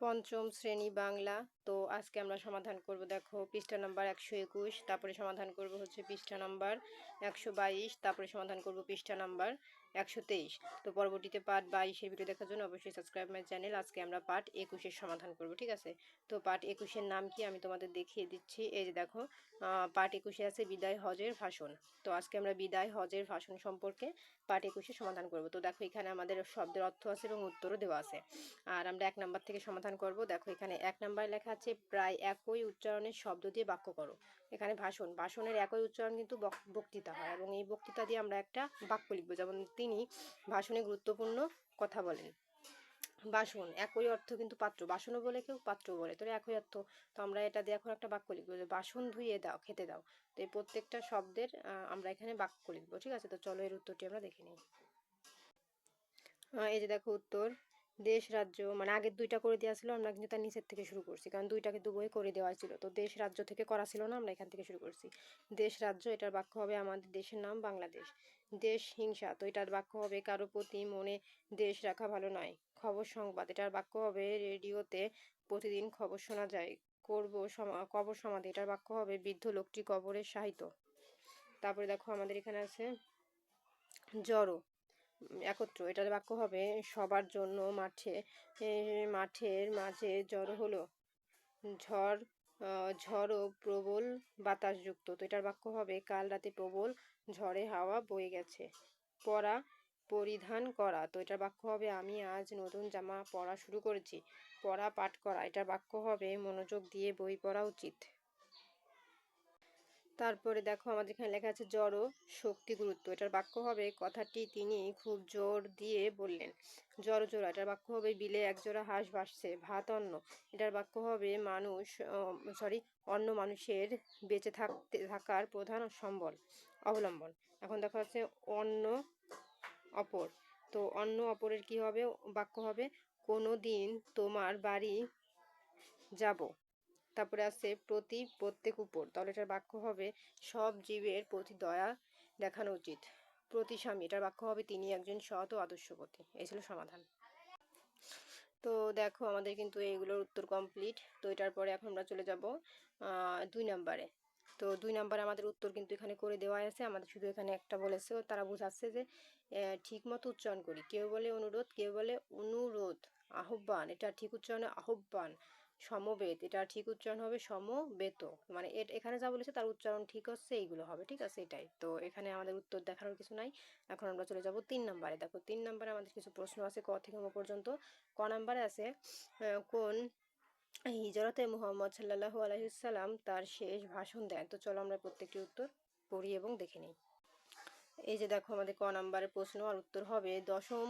পঞ্চম শ্রেণি বাংলা। তো আজকে আমরা সমাধান করব, দেখো, পৃষ্ঠা নাম্বার একশো একুশ, তারপরে সমাধান করব হচ্ছে পৃষ্ঠা নাম্বার একশো বাইশ, তারপরে সমাধান করব পৃষ্ঠা নাম্বার একশো তেইশ। তো পরবর্তীতে পার্ট বাইশের ভিডিও দেখার জন্য অবশ্যই সাবস্ক্রাইব মাই চ্যানেল আজকে আমরা পার্ট একুশের সমাধান করব, ঠিক আছে? তো পার্ট একুশের নাম কি? আমি তোমাদের দেখিয়ে দিচ্ছি। এই যে দেখো পার্ট একুশে আছে বিদায় হজের ভাষণ। তো আজকে আমরা বিদায় হজের ভাষণ সম্পর্কে পার্ট একুশে সমাধান করব। তো দেখো, এখানে আমাদের শব্দের অর্থ আছে এবং উত্তরও দেওয়া আছে। আর আমরা এক নাম্বার থেকে সমাধান করব। দেখো, এখানে এক নাম্বার লেখা আছে, প্রায় একই উচ্চারণের শব্দ দিয়ে বাক্য করো। এখানে ভাষণ। ভাষণের একই উচ্চারণ কিন্তু বক- বক্তৃতা হয় এবং এই বক্তৃতা দিয়ে আমরা একটা বাক্য লিখব। যেমন তিনি ভাষণে গুরুত্বপূর্ণ কথা বলেন। বাসন একই অর্থ কিন্তু পাত্র। বাসনও বলে কেউ পাত্র বলে। তো একই অর্থ। তো আমরা এটা দিয়ে এখন একটা বাক্য লিখব যে বাসন ধুয়ে দাও, খেতে দাও। তো এই প্রত্যেকটা শব্দের আমরা এখানে বাক্য লিখব, ঠিক আছে? তো চলো এর উত্তরটি আমরা দেখে নিই। এই যে দেখো উত্তর। দেশ রাজ্য মানে আগের দুইটা করে দেওয়া ছিল, আমরা কিন্তু তার নিচের থেকে শুরু করছি। কারণ দুইটাকে দুবোই করে দেওয়া ছিল। তো দেশ রাজ্য থেকে করা ছিল না, আমরা এখান থেকে শুরু করছি। দেশ রাজ্য এটার বাক্য হবে আমাদের দেশের নাম বাংলাদেশ। দেশ হিংসা, তো এটার বাক্য হবে কারও প্রতি মনে দেশ রাখা ভালো নয়। খবর সংবাদ, এটার বাক্য হবে রেডিওতে প্রতিদিন খবর শোনা যায়। করব কবর সমাধি, এটার বাক্য হবে বৃদ্ধ লোকটি কবরের সাহিত্য। তারপরে দেখো আমাদের এখানে আছে, জড়ো। একত্র। এটার বাক্য হবে, সবার জন্য মাঠে মাঠের মাঝে জড়ো হলো। ঝড় ঝড় ও প্রবল বাতাসযুক্ত। তো এটার বাক্য হবে, কাল রাতে প্রবল ঝড়ে হাওয়া বয়ে গেছে। পরা পরিধান করা। তো এটার বাক্য হবে, আমি আজ নতুন জামা পরা শুরু করেছি। পড়া, পাঠ করা। এটার বাক্য হবে, মনোযোগ দিয়ে বই পড়া উচিত। তারপরে দেখো আমাদের এখানে লেখা আছে জড় শক্তি গুরুত্ব। এটার বাক্য হবে কথাটি তিনি খুব জোর দিয়ে বললেন। জড় জোড়া, এটার বাক্য হবে বিলে একজোড়া হাঁস ভাসছে ভাত অন্ন। এটার বাক্য হবে মানুষ সরি অন্য মানুষের বেঁচে থাকতে, থাকার প্রধান সম্বল, অবলম্বন। এখন দেখা যাচ্ছে অন্য অপর। তো অন্য অপরের কি হবে? বাক্য হবে কোনো দিন তোমার বাড়ি যাব। তারপরে আছে প্রতি প্রত্যেক উপর। তাহলে এটার বাক্য হবে, সব জীবের প্রতি দয়া দেখানো উচিত। প্রতি স্বামী, এটার বাক্য হবে, তিনি একজন সৎ ও আদর্শপতি। এই ছিল সমাধান। তো দেখো, আমাদের কিন্তু এইগুলোর উত্তর কমপ্লিট তো এটার পরে এখন আমরা চলে যাব দুই নাম্বারে। তো দুই নাম্বারে আমাদের উত্তর কিন্তু এখানে করে দেওয়া আছে। আমাদের শুধু এখানে একটা বলেছে। তারা বোঝাচ্ছে যে ঠিক মতো উচ্চারণ করি। কেউ বলে অনুরোধ, কেউ বলে অনুরোধ, আহ্বান। এটা ঠিক উচ্চারণে আহ্বান। সমবেত, এটা ঠিক উচ্চারণ হবে সমবেত। মানে এখানে যা বলেছে তার উচ্চারণ ঠিক হচ্ছে, এইগুলো হবে, ঠিক আছে? এটাই। তো এখানে আমাদের উত্তর দেখানোর কিছু নাই। এখন আমরা চলে যাব তিন নাম্বারে। দেখো, তিন নাম্বারে আমাদের কিছু প্রশ্ন আছে ক থেকে পর্যন্ত। ক নাম্বারে আছে কোন হিজরতে মুহাম্মদ সাল্লাল্লাহু আলাইহিসাল্লাম তার শেষ ভাষণ দেন? তো চলো আমরা প্রত্যেকটি উত্তর পড়ি এবং দেখে নিই। এই যে দেখো আমাদের ক নাম্বারের প্রশ্ন, আর উত্তর হবে, দশম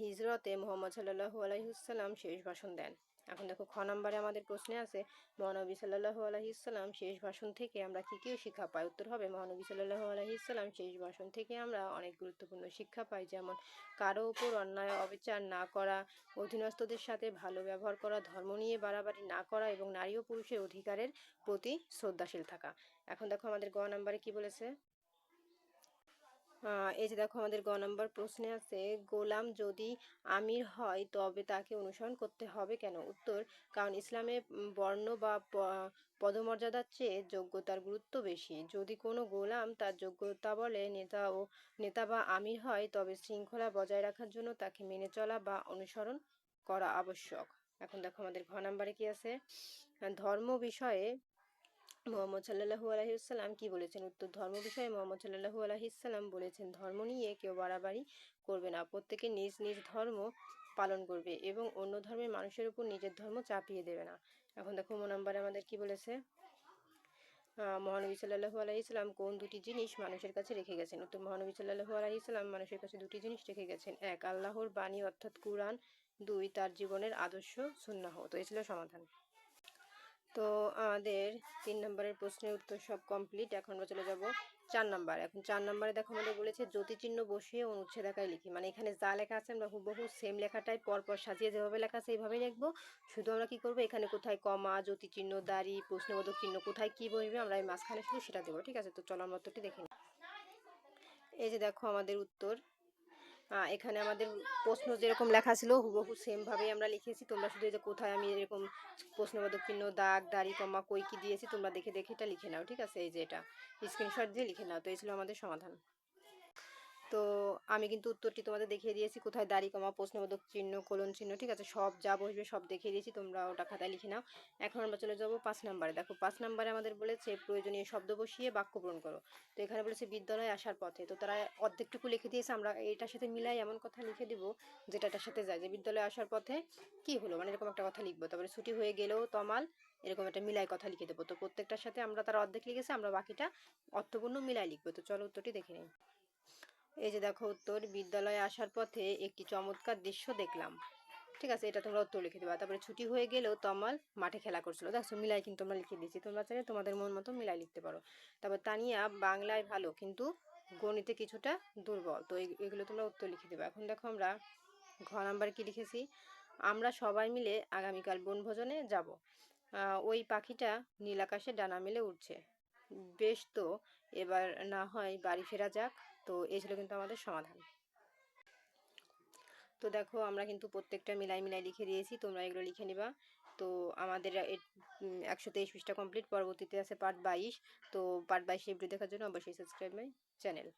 হিজরতে মোহাম্মদ সাল্লাল্লাহু আলাইহিসাল্লাম শেষ ভাষণ দেন। এখন দেখো খ নাম্বারে আমাদের প্রশ্নে আছে, মহানবী সাল্লাল্লাহু আলাইহিসাল্লাম শেষ ভাষণ থেকে আমরা কি কি শিক্ষা পাই? উত্তর হবে, মহানবী সাল্লাল্লাহু আলাইহিসাল্লাম শেষ ভাষণ থেকে আমরা অনেক গুরুত্বপূর্ণ শিক্ষা পাই, যেমন কারও ওপর অন্যায় অবিচার না করা, অধীনস্থদের সাথে ভালো ব্যবহার করা, ধর্ম নিয়ে বাড়াবাড়ি না করা এবং নারী ও পুরুষের অধিকারের প্রতি শ্রদ্ধাশীল থাকা। এখন দেখো আমাদের গ নাম্বারে কি বলেছে? এই যে দেখো আমাদের গ নম্বর প্রশ্নে আছে, গোলাম যদি আমির হয় তবে তাকে অনুসরণ করতে হবে কেন? উত্তর, কারণ ইসলামে বর্ণ বা পদমর্যাদার চেয়ে যোগ্যতার গুরুত্ব বেশি। যদি কোনো গোলাম তার যোগ্যতা বলে নেতা ও নেতা বা আমির হয়, তবে শৃঙ্খলা বজায় রাখার জন্য তাকে মেনে চলা বা অনুসরণ করা আবশ্যক। এখন দেখো আমাদের ঘ নাম্বারে কি আছে? ধর্ম বিষয়ে মোহাম্মদ সাল্লাল্লাহু আলাইহিসাল্লাম কি বলেছেন? উত্তর, ধর্ম বিষয়ে মোহাম্মদ সাল্লাল্লাহু আলাইহিসাল্লাম বলেছেন, ধর্ম নিয়ে কেউ বাড়াবাড়ি করবে না। প্রত্যেকে নিজ নিজ ধর্ম পালন করবে এবং অন্য ধর্মের মানুষের উপর নিজের ধর্ম চাপিয়ে দেবে না। এখন দেখো, ম নম্বরে আমাদের কি বলেছে? মহানবী সাল্লাল্লাহু আলাইহিসাল্লাম কোন দুটি জিনিস মানুষের কাছে রেখে গেছেন? উত্তর, মহানবী সাল্লাল্লাহু আলাইহিসাল্লাম মানুষের কাছে দুটি জিনিস রেখে গেছেন। এক, আল্লাহর বাণী অর্থাৎ কুরআন। দুই, তার জীবনের আদর্শ সুন্নাহ। তো এই ছিল সমাধান। তো আমাদের তিন নম্বরের প্রশ্নের উত্তর সব কমপ্লিট এখন আমরা চলে যাব চার নাম্বার। এখন চার নাম্বারে দেখো আমাদের বলেছে, জ্যোতিচিহ্ন বসিয়ে অনুচ্ছেদ আকারে লিখি। মানে এখানে যা লেখা আছে আমরা হুবহু সেম লেখাটাই পরপর সাজিয়ে যেভাবে লেখা আছে এইভাবেই লিখব। শুধু আমরা কি করব? এখানে কোথায় কমা, জ্যোতিচিহ্ন, দাড়ি, প্রশ্নবোধক চিহ্ন কোথায় কী বসবে আমরা এই মাঝখানে শুধু সেটা দেবো। ঠিক আছে? তো চলো আমরা উত্তরটি দেখে এই যে দেখো আমাদের উত্তর। এখানে আমাদের প্রশ্ন যেরকম লেখা ছিল হুবহু সেমভাবেই আমরা লিখেছি। তোমরা শুধু যে কোথায় আমি এরকম প্রশ্নবোধক চিহ্ন, দাগ, দাড়ি, কমা, কই, কি দিয়েছি তোমরা দেখে দেখে এটা লিখে নাও, ঠিক আছে? এই যে এটা স্ক্রিনশট দিয়ে লিখে নাও, তো এই ছিল আমাদের সমাধান। তো আমি কিন্তু উত্তরটি তোমাদের দেখিয়ে দিয়েছি। কোথায় দাড়ি কমা প্রশ্নবোধক চিহ্ন, কোলন চিহ্ন, ঠিক আছে? সব যা বসবে সব দেখিয়ে দিয়েছি, তোমরা ওটা খাতায় লিখে নাও। এখন আমরা চলে যাব পাঁচ নাম্বারে। দেখো, পাঁচ নাম্বারে আমাদের বলেছে প্রয়োজনীয় শব্দ বসিয়ে বাক্য পূরণ করো। তো এখানে বলেছে বিদ্যালয়ে আসার পথে। তো তারা অর্ধেকটুকু লিখে দিয়েছে, আমরা এটার সাথে মিলাই এমন কথা লিখে দিব, যেটা এটার সাথে যায়। যে বিদ্যালয়ে আসার পথে কি হলো? মানে এরকম একটা কথা লিখব। তারপরে ছুটি হয়ে গেলেও তমাল, এরকম একটা মিলাই কথা লিখে দেবো। তো প্রত্যেকটার সাথে আমরা তারা অর্ধেক লিখেছে, আমরা বাকিটা অর্থপূর্ণ মিলাই লিখব। তো চলো উত্তরটি দেখে নিই। এই যে দেখো উত্তর, বিদ্যালয়ে আসার পথে একটি চমৎকার দৃশ্য দেখলাম। ঠিক আছে, এটা তোমরা উত্তর লিখে দেবা। তারপরে ছুটি হয়ে গেলেও তমাল মাঠে খেলা করছিল। দেখো মিলাই কিন্তু আমরা লিখে দিয়েছি। তোমরা চাইলে তোমাদের মন মতো মিলাই লিখতে পারো। তারপর তানিয়া, বাংলায় ভালো, কিন্তু গণিতে কিছুটা দুর্বল। তো এগুলো তোমরা উত্তর লিখে দেবে। এখন দেখো আমরা ঘ নাম্বার কি লিখেছি? আমরা সবাই মিলে আগামীকাল বনভোজনে যাব। ওই পাখিটা নীল আকাশে ডানা মেলে উঠছে বেশ তো, এবার না হয় বাড়ি ফেরা যাক। তো এই ছিল কিন্তু আমাদের সমাধান। তো দেখো আমরা কিন্তু প্রত্যেকটা মিলাই মিলাই লিখে দিয়েছি, তোমরা এগুলো লিখে নিবা। তো আমাদের একশো তেইশ পৃষ্ঠা কমপ্লিট পরবর্তীতে আছে পার্ট বাইশ। তো পার্ট বাইশে ভিডিও দেখার জন্য অবশ্যই সাবস্ক্রাইব মাই চ্যানেল